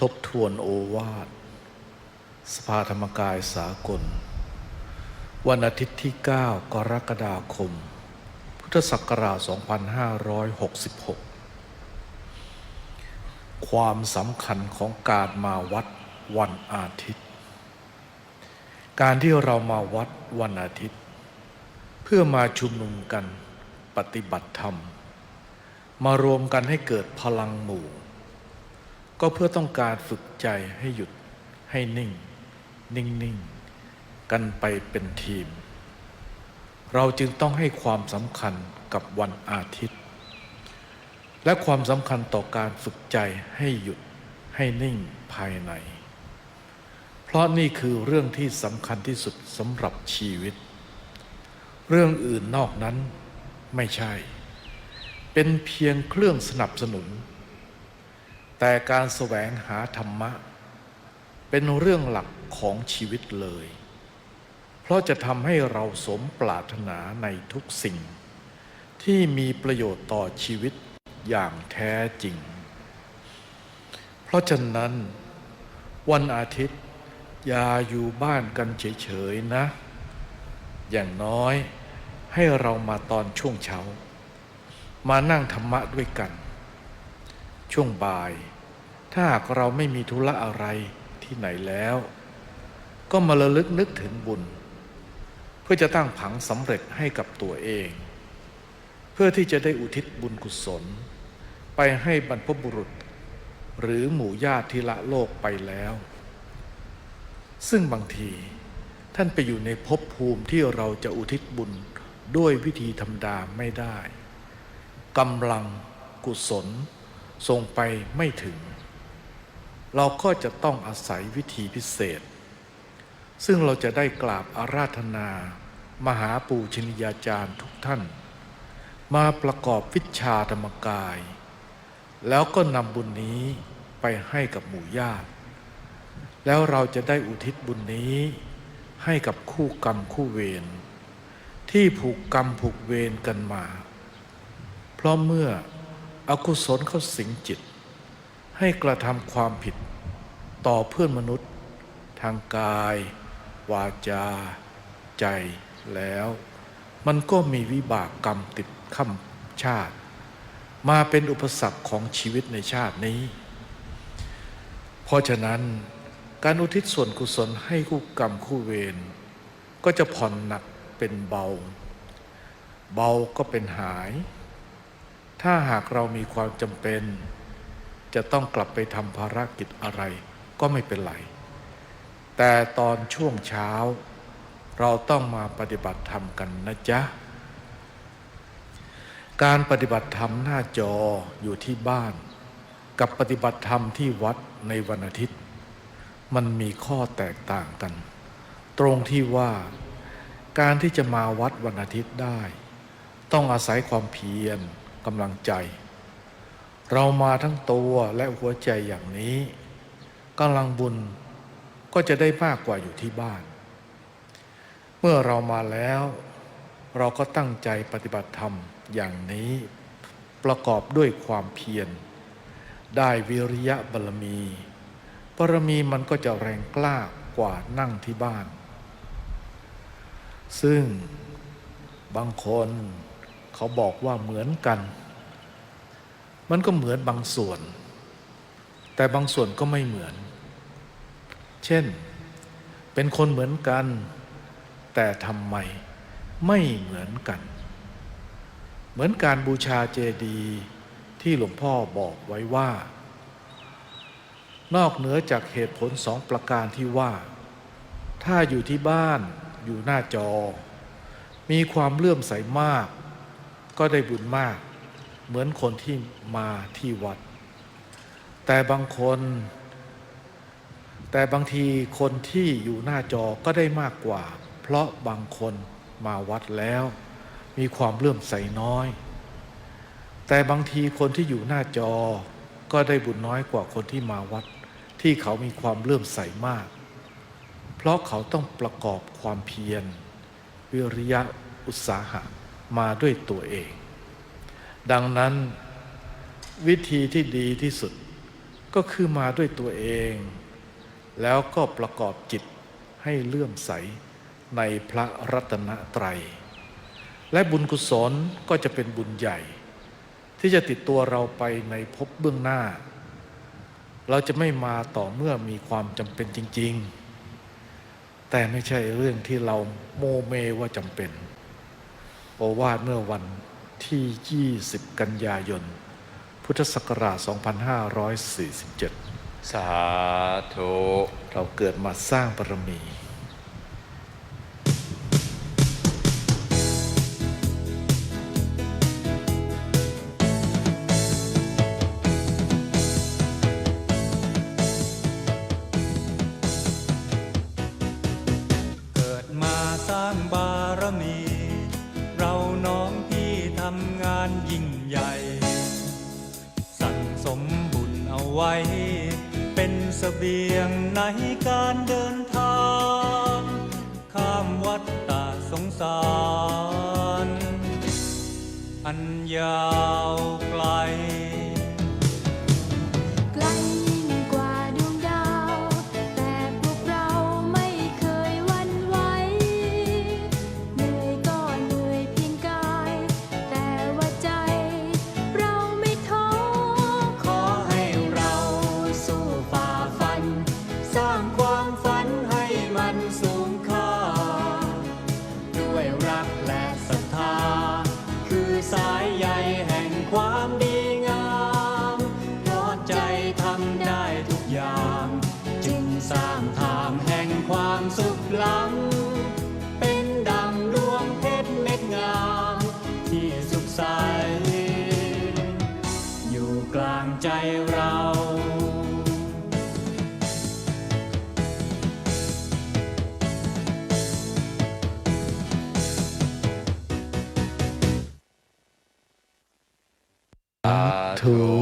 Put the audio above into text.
ทบทวนโอวาท สภาธรรมกายสากล วันอาทิตย์ที่ 9 กรกฎาคม พุทธศักราช 2566 ความสำคัญของการมาวัดวันอาทิตย์ การที่เรามาวัดวันอาทิตย์ เพื่อมาชุมนุมกันปฏิบัติธรรม มารวมกันให้เกิดพลังหมู่ ก็เพื่อต้องการฝึกใจให้หยุดให้นิ่ง นิ่งนิ่งกันไปเป็นทีม เราจึงต้องให้ความสำคัญกับวันอาทิตย์ และความสำคัญต่อการฝึกใจให้หยุดให้นิ่งภายใน เพราะนี่คือเรื่องที่สำคัญที่สุดสำหรับชีวิต เรื่องอื่นนอกนั้นไม่ใช่ เป็นเพียงเครื่องสนับสนุน แต่การแสวงหาธรรมะ เป็นเรื่องหลักของชีวิตเลย เพราะจะทำให้เราสมปรารถนาในทุกสิ่ง ที่มีประโยชน์ต่อชีวิตอย่างแท้จริง เพราะฉะนั้น วันอาทิตย์อย่าอยู่บ้านกันเฉยๆนะ อย่างน้อยให้เรามาตอนช่วงเช้า มานั่งธรรมะด้วยกัน ช่วงบ่าย ถ้าหากเราไม่มีธุระอะไรที่ไหนแล้ว ก็มาระลึกนึกถึงบุญ เพื่อจะตั้งผังสำเร็จให้กับตัวเอง เพื่อที่จะได้อุทิศบุญกุศล ไปให้บรรพบุรุษ หรือหมู่ญาติที่ละโลกไปแล้ว ซึ่งบางทีท่านไปอยู่ในภพภูมิที่เราจะอุทิศบุญด้วยวิธีธรรมดาไม่ได้กำลังกุศล ส่งไปไม่ถึง เราก็จะต้องอาศัยวิธีพิเศษ ซึ่งเราจะได้กราบอาราธนา มหาปูชนียาจารย์ทุกท่าน มาประกอบวิชาธรรมกาย แล้วก็นำบุญนี้ไปให้กับหมู่ญาติแล้วเราจะได้อุทิศบุญนี้ให้กับคู่กรรมคู่เวรที่ผูกกรรมผูกเวรกันมา เพราะเมื่อ อกุศลเข้าสิงจิต ให้กระทำความผิดต่อเพื่อนมนุษย์ ทางกาย วาจา ใจแล้ว มันก็มีวิบากกรรมติดข้ามชาติ มาเป็นอุปสรรคของชีวิตในชาตินี้ เพราะฉะนั้นการอุทิศส่วนกุศลให้คู่กรรมคู่เวรก็จะผ่อนหนักเป็นเบา เบาก็เป็นหาย ถ้าหากเรามีความจำเป็น จะต้องกลับไปทำภารกิจอะไร ก็ไม่เป็นไร แต่ตอนช่วงเช้า เราต้องมาปฏิบัติธรรมกันนะจ๊ะ การปฏิบัติธรรมหน้าจออยู่ที่บ้าน กับปฏิบัติธรรมที่วัดในวันอาทิตย์ มันมีข้อแตกต่างกัน ตรงที่ว่าการที่จะมาวัดวันอาทิตย์ได้ ต้องอาศัยความเพียร กำลังใจ เรามาทั้งตัวและหัวใจอย่างนี้กำลังบุญก็จะได้มากกว่าอยู่ที่บ้าน เมื่อเรามาแล้ว เราก็ตั้งใจปฏิบัติธรรมอย่างนี้ ประกอบด้วยความเพียร ได้วิริยะบารมีบารมีมันก็จะแรงกล้ากว่านั่งที่บ้าน ซึ่งบางคน เขาบอกว่าเหมือนกัน มันก็เหมือนบางส่วน แต่บางส่วนก็ไม่เหมือน เช่น เป็นคนเหมือนกัน แต่ทำไมไม่เหมือนกัน เหมือนการบูชาเจดีย์ที่หลวงพ่อบอกไว้ว่า นอกเหนือจากเหตุผลสองประการที่ว่า ถ้าอยู่ที่บ้านอยู่หน้าจอ มีความเลื่อมใสมาก ก็ได้บุญมาก เหมือนคนที่มาที่วัด แต่บางคน แต่บางทีคนที่อยู่หน้าจอก็ได้มากกว่า เพราะบางคนมาวัดแล้ว มีความเลื่อมใสน้อย แต่บางทีคนที่อยู่หน้าจอก็ได้บุญน้อยกว่าคนที่มาวัด ที่เขามีความเลื่อมใสมาก เพราะเขาต้องประกอบความเพียรวิริยะอุตสาหะ มาด้วยตัวเอง ดังนั้นวิธีที่ดีที่สุดก็คือมาด้วยตัวเอง แล้วก็ประกอบจิตให้เลื่อมใสในพระรัตนตรัย และบุญกุศลก็จะเป็นบุญใหญ่ ที่จะติดตัวเราไปในภพเบื้องหน้า เราจะไม่มาต่อเมื่อมีความจำเป็นจริง ๆ แต่ไม่ใช่เรื่องที่เราโมเมว่าจำเป็น โอวาทเมื่อวันที่ 20 กันยายน พุทธศักราช 2547 สาธุ เราเกิดมาสร้างบารมีานยิ่งใหญ่ สั่งสมบุญเอาไว้ เป็นเสบียงในการเดินทาง ข้ามวัดตาสงสาร อันยา ล้ำเป็นดังดวงเพชรเม็ดงาม ที่สุขใส อยู่กลางใจเราสาธุธุ